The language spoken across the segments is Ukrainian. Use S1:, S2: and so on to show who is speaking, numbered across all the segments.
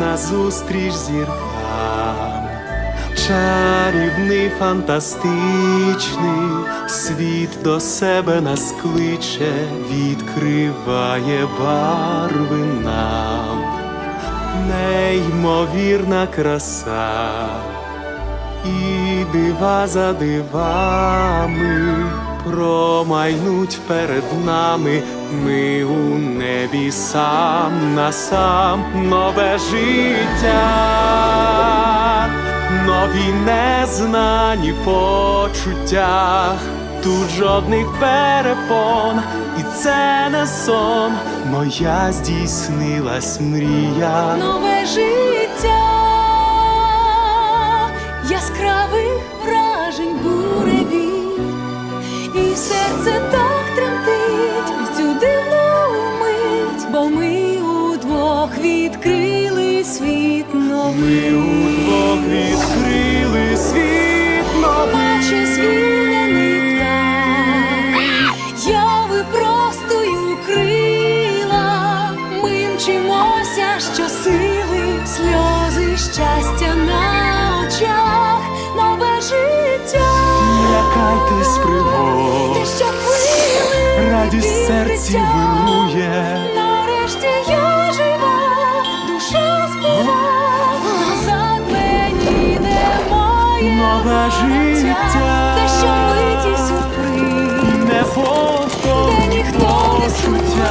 S1: назустріч зіркам. Чарівний, фантастичний, світ до себе нас кличе, відкриває барви нам, неймовірна краса, і дива за дивами промайнуть перед нами. Ми у небі сам на сам нове життя, нові незнані почуття. Тут жодних перепон, і це не сон. Моя здійснилась мрія.
S2: нове життя, яскравих вражень буревій, і серце так тремтить в цю дивну мить, бо ми удвох відкрили світ новий.
S1: Ми удвох відкрили світ новий.
S2: Наче звільнений птах, я випростую крила, ми мчимося щосили, сльози щастя на
S1: серці вирує.
S2: Нарешті я жива, душа спова, назад мені немає
S1: Нове життя.
S2: те, що миті сюрприз,
S1: Не повторно
S2: де ніхто не
S1: почуття.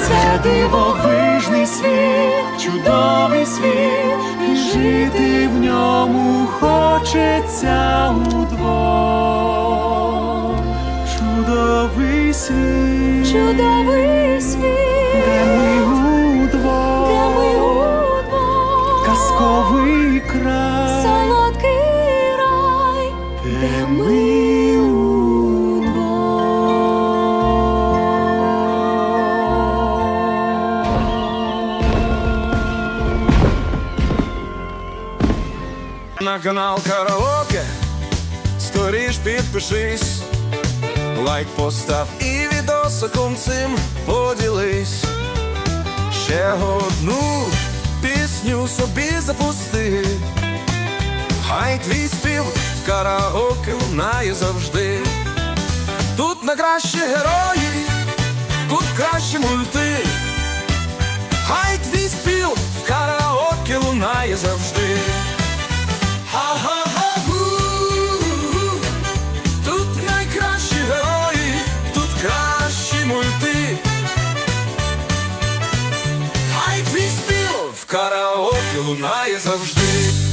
S1: Це дивовижний світ, чудовий світ, і жити в ньому хочеться
S3: На канал Караоке скоріш підпишись, лайк постав і відосиком цим поділись. Ще одну пісню собі запусти. Хай твій спів в караоке лунає завжди. Тут на кращі герої, тут кращі мульти. Караоке лунає завжди.